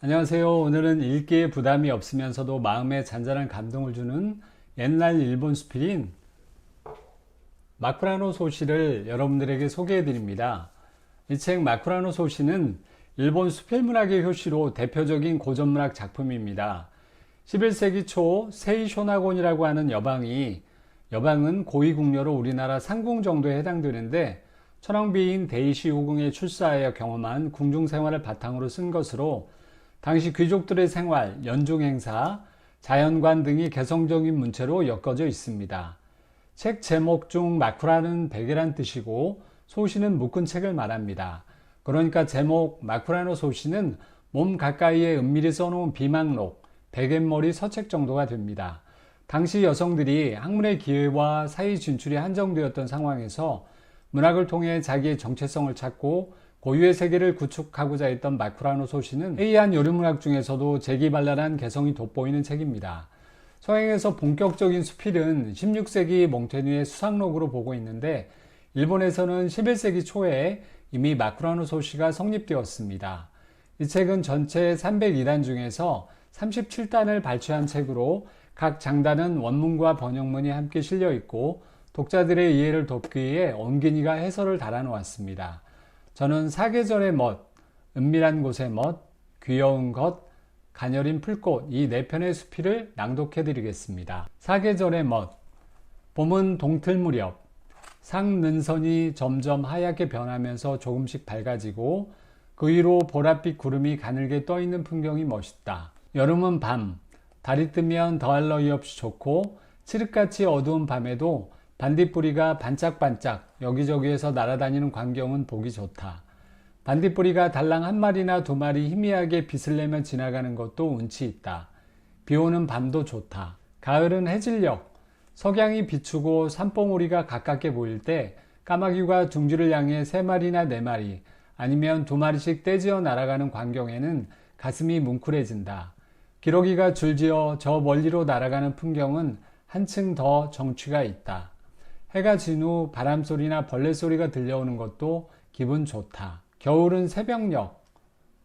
안녕하세요. 오늘은 읽기에 부담이 없으면서도 마음에 잔잔한 감동을 주는 옛날 일본 수필인 마쿠라노 소시를 여러분들에게 소개해 드립니다. 이 책 마쿠라노 소시는 일본 수필문학의 효시로 대표적인 고전문학 작품입니다. 11세기 초 세이 쇼나곤이라고 하는 여방이 여방은 고위궁녀로 우리나라 상궁 정도에 해당되는데 천황비인 데이시 후궁에 출사하여 경험한 궁중 생활을 바탕으로 쓴 것으로 당시 귀족들의 생활, 연중 행사, 자연관 등이 개성적인 문체로 엮어져 있습니다. 책 제목 중 마쿠라는 베개란 뜻이고 소시는 묶은 책을 말합니다. 그러니까 제목 마쿠라노 소시는 몸 가까이에 은밀히 써놓은 비망록, 베갯머리 서책 정도가 됩니다. 당시 여성들이 학문의 기회와 사회 진출이 한정되었던 상황에서 문학을 통해 자기의 정체성을 찾고 고유의 세계를 구축하고자 했던 마쿠라노 소시는 회의한 여름문학 중에서도 재기발랄한 개성이 돋보이는 책입니다. 서양에서 본격적인 수필은 16세기 몽테뉴의 수상록으로 보고 있는데 일본에서는 11세기 초에 이미 마쿠라노 소시가 성립되었습니다. 이 책은 전체 302단 중에서 37단을 발췌한 책으로 각 장단은 원문과 번역문이 함께 실려 있고 독자들의 이해를 돕기 위해 온기니가 해설을 달아놓았습니다. 저는 사계절의 멋, 은밀한 곳의 멋, 귀여운 것, 가녀린 풀꽃 이 네 편의 수필을 낭독해 드리겠습니다. 사계절의 멋 봄은 동틀 무렵 상능선이 점점 하얗게 변하면서 조금씩 밝아지고 그 위로 보랏빛 구름이 가늘게 떠 있는 풍경이 멋있다. 여름은 밤, 달이 뜨면 더할 나위 없이 좋고 칠흑같이 어두운 밤에도 반딧불이가 반짝반짝 여기저기에서 날아다니는 광경은 보기 좋다. 반딧불이가 달랑 한 마리나 두 마리 희미하게 빛을 내며 지나가는 것도 운치 있다. 비 오는 밤도 좋다. 가을은 해질녘, 석양이 비추고 산봉우리가 가깝게 보일 때 까마귀가 둥지를 향해 세 마리나 네 마리 아니면 두 마리씩 떼지어 날아가는 광경에는 가슴이 뭉클해진다. 기러기가 줄지어 저 멀리로 날아가는 풍경은 한층 더 정취가 있다. 해가 진 후 바람 소리나 벌레 소리가 들려오는 것도 기분 좋다. 겨울은 새벽녘,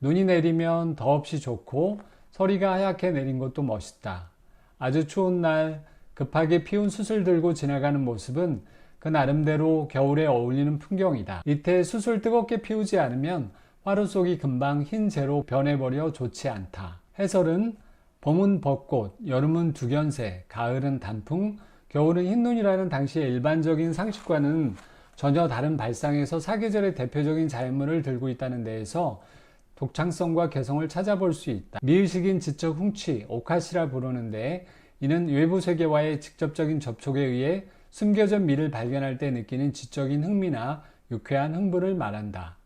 눈이 내리면 더없이 좋고 서리가 하얗게 내린 것도 멋있다. 아주 추운 날 급하게 피운 숯을 들고 지나가는 모습은 그 나름대로 겨울에 어울리는 풍경이다. 이때 숯을 뜨겁게 피우지 않으면 화로 속이 금방 흰 재로 변해버려 좋지 않다. 해설은 봄은 벚꽃, 여름은 두견새, 가을은 단풍, 겨울은 흰눈이라는 당시의 일반적인 상식과는 전혀 다른 발상에서 사계절의 대표적인 자연물을 들고 있다는 데에서 독창성과 개성을 찾아볼 수 있다. 미의식인 지적 훔치, 오카시라 부르는데 이는 외부 세계와의 직접적인 접촉에 의해 숨겨진 미를 발견할 때 느끼는 지적인 흥미나 유쾌한 흥분을 말한다.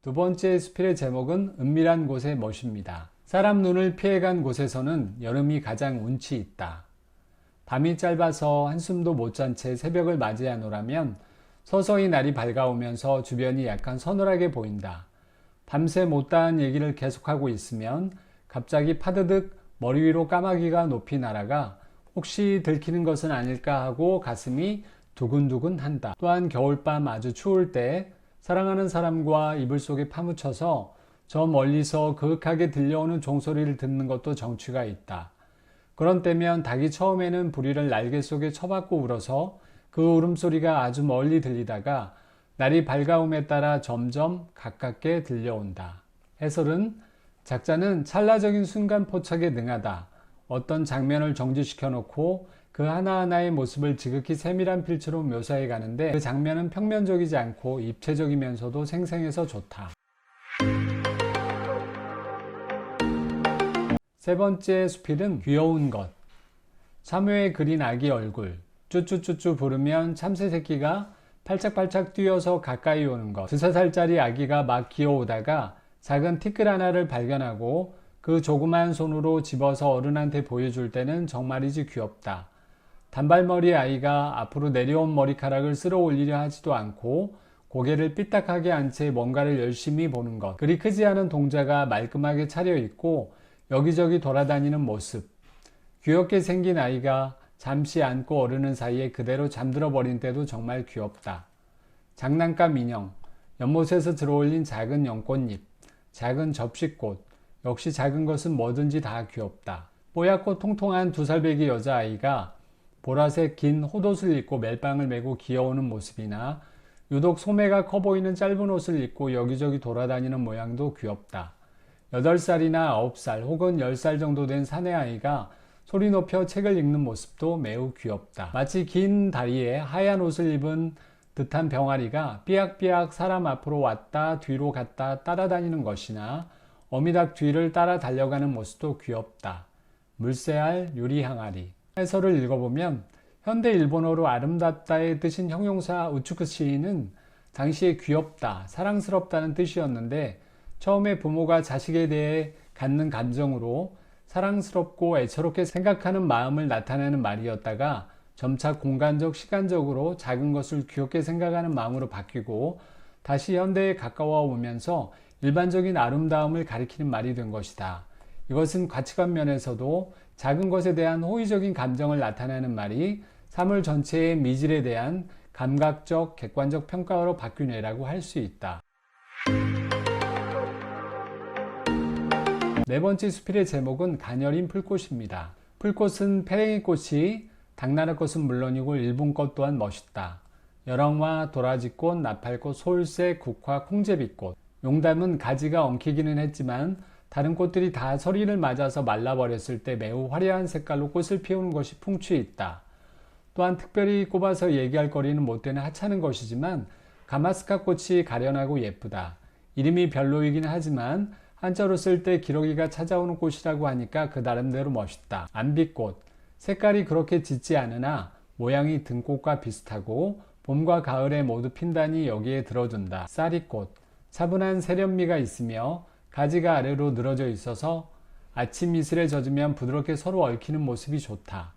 두 번째 스필의 제목은 은밀한 곳의 멋입니다. 사람 눈을 피해간 곳에서는 여름이 가장 운치 있다. 밤이 짧아서 한숨도 못 잔 채 새벽을 맞이하노라면 서서히 날이 밝아오면서 주변이 약간 서늘하게 보인다. 밤새 못다한 얘기를 계속하고 있으면 갑자기 파드득 머리 위로 까마귀가 높이 날아가 혹시 들키는 것은 아닐까 하고 가슴이 두근두근 한다. 또한 겨울밤 아주 추울 때 사랑하는 사람과 이불 속에 파묻혀서 저 멀리서 그윽하게 들려오는 종소리를 듣는 것도 정취가 있다. 그런 때면 닭이 처음에는 부리를 날개 속에 쳐박고 울어서 그 울음소리가 아주 멀리 들리다가 날이 밝아옴에 따라 점점 가깝게 들려온다. 해설은 작자는 찰나적인 순간 포착에 능하다. 어떤 장면을 정지시켜 놓고 그 하나하나의 모습을 지극히 세밀한 필체로 묘사해 가는데 그 장면은 평면적이지 않고 입체적이면서도 생생해서 좋다. 세 번째 수필은 귀여운 것. 참외에 그린 아기 얼굴. 쭈쭈쭈쭈 부르면 참새 새끼가 팔짝팔짝 뛰어서 가까이 오는 것. 두세 살짜리 아기가 막 기어오다가 작은 티끌 하나를 발견하고 그 조그만 손으로 집어서 어른한테 보여줄 때는 정말이지 귀엽다. 단발머리 아이가 앞으로 내려온 머리카락을 쓸어 올리려 하지도 않고 고개를 삐딱하게 한 채 뭔가를 열심히 보는 것. 그리 크지 않은 동자가 말끔하게 차려 있고 여기저기 돌아다니는 모습. 귀엽게 생긴 아이가 잠시 안고 어르는 사이에 그대로 잠들어 버린 때도 정말 귀엽다. 장난감 인형. 연못에서 들어올린 작은 연꽃잎, 작은 접시꽃, 역시 작은 것은 뭐든지 다 귀엽다. 뽀얗고 통통한 두 살배기 여자아이가 보라색 긴 호옷을 입고 멜빵을 메고 기어오는 모습이나 유독 소매가 커 보이는 짧은 옷을 입고 여기저기 돌아다니는 모양도 귀엽다. 8살이나 9살 혹은 10살 정도 된 사내아이가 소리 높여 책을 읽는 모습도 매우 귀엽다. 마치 긴 다리에 하얀 옷을 입은 듯한 병아리가 삐약삐약 사람 앞으로 왔다 뒤로 갔다 따라다니는 것이나 어미닭 뒤를 따라 달려가는 모습도 귀엽다. 물새알 유리항아리. 해설을 읽어보면 현대 일본어로 아름답다의 뜻인 형용사 우츠쿠시는 당시에 귀엽다, 사랑스럽다는 뜻이었는데 처음에 부모가 자식에 대해 갖는 감정으로 사랑스럽고 애처롭게 생각하는 마음을 나타내는 말이었다가 점차 공간적, 시간적으로 작은 것을 귀엽게 생각하는 마음으로 바뀌고 다시 현대에 가까워 오면서 일반적인 아름다움을 가리키는 말이 된 것이다. 이것은 가치관 면에서도 작은 것에 대한 호의적인 감정을 나타내는 말이 사물 전체의 미질에 대한 감각적, 객관적 평가로 바뀐 예라고 할 수 있다. 네 번째 수필의 제목은 가녀린 풀꽃입니다. 풀꽃은 페랭이 꽃이 당나라 꽃은 물론이고 일본 꽃 또한 멋있다. 여랑화, 도라지꽃, 나팔꽃, 솔새, 국화, 콩제비꽃. 용담은 가지가 엉키기는 했지만 다른 꽃들이 다 서리를 맞아서 말라버렸을 때 매우 화려한 색깔로 꽃을 피우는 것이 풍취 있다. 또한 특별히 꼽아서 얘기할 거리는 못 되는 하찮은 것이지만 가마스카 꽃이 가련하고 예쁘다. 이름이 별로이긴 하지만 한자로 쓸 때 기러기가 찾아오는 꽃이라고 하니까 그 나름대로 멋있다. 안비꽃. 색깔이 그렇게 짙지 않으나 모양이 등꽃과 비슷하고 봄과 가을에 모두 핀다니 여기에 들어준다. 쌀이꽃. 차분한 세련미가 있으며 가지가 아래로 늘어져 있어서 아침 이슬에 젖으면 부드럽게 서로 얽히는 모습이 좋다.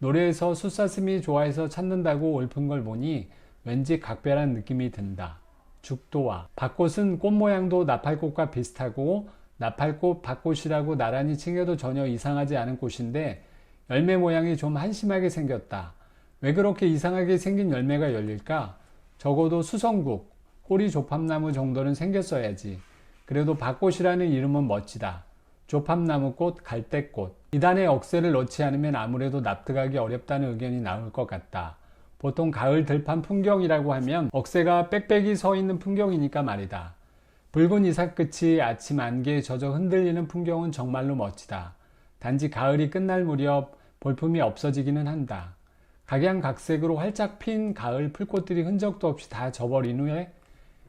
노래에서 숫사슴이 좋아해서 찾는다고 옳은 걸 보니 왠지 각별한 느낌이 든다. 죽도와 밭꽃은 꽃 모양도 나팔꽃과 비슷하고 나팔꽃, 밭꽃이라고 나란히 챙겨도 전혀 이상하지 않은 꽃인데 열매 모양이 좀 한심하게 생겼다. 왜 그렇게 이상하게 생긴 열매가 열릴까? 적어도 수성국, 꼬리 조팝나무 정도는 생겼어야지. 그래도 밭꽃이라는 이름은 멋지다. 조팝나무꽃, 갈대꽃. 이단에 억새를 넣지 않으면 아무래도 납득하기 어렵다는 의견이 나올 것 같다. 보통 가을 들판 풍경이라고 하면 억새가 빽빽이 서 있는 풍경이니까 말이다. 붉은 이삭 끝이 아침 안개에 젖어 흔들리는 풍경은 정말로 멋지다. 단지 가을이 끝날 무렵 볼품이 없어지기는 한다. 각양각색으로 활짝 핀 가을 풀꽃들이 흔적도 없이 다 져버린 후에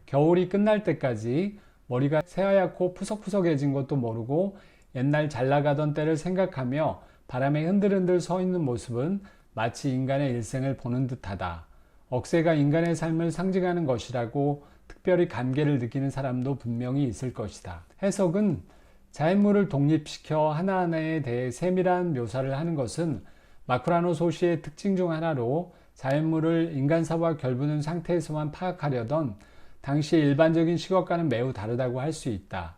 겨울이 끝날 때까지 머리가 새하얗고 푸석푸석해진 것도 모르고 옛날 잘 나가던 때를 생각하며 바람에 흔들흔들 서 있는 모습은 마치 인간의 일생을 보는 듯하다. 억새가 인간의 삶을 상징하는 것이라고 특별히 감개를 느끼는 사람도 분명히 있을 것이다. 해석은 자연물을 독립시켜 하나하나에 대해 세밀한 묘사를 하는 것은 마쿠라노 소시의 특징 중 하나로 자연물을 인간사와 결부는 상태에서만 파악하려던 당시의 일반적인 시각과는 매우 다르다고 할 수 있다.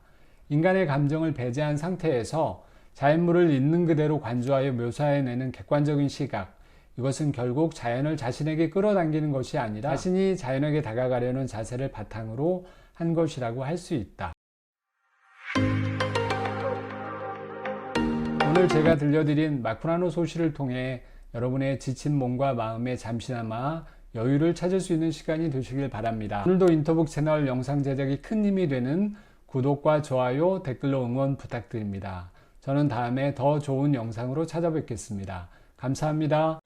인간의 감정을 배제한 상태에서 자연물을 있는 그대로 관조하여 묘사해내는 객관적인 시각, 이것은 결국 자연을 자신에게 끌어당기는 것이 아니라 자신이 자연에게 다가가려는 자세를 바탕으로 한 것이라고 할 수 있다. 오늘 제가 들려드린 마쿠라노 소시를 통해 여러분의 지친 몸과 마음에 잠시나마 여유를 찾을 수 있는 시간이 되시길 바랍니다. 오늘도 인터북 채널 영상 제작이 큰 힘이 되는 구독과 좋아요, 댓글로 응원 부탁드립니다. 저는 다음에 더 좋은 영상으로 찾아뵙겠습니다. 감사합니다.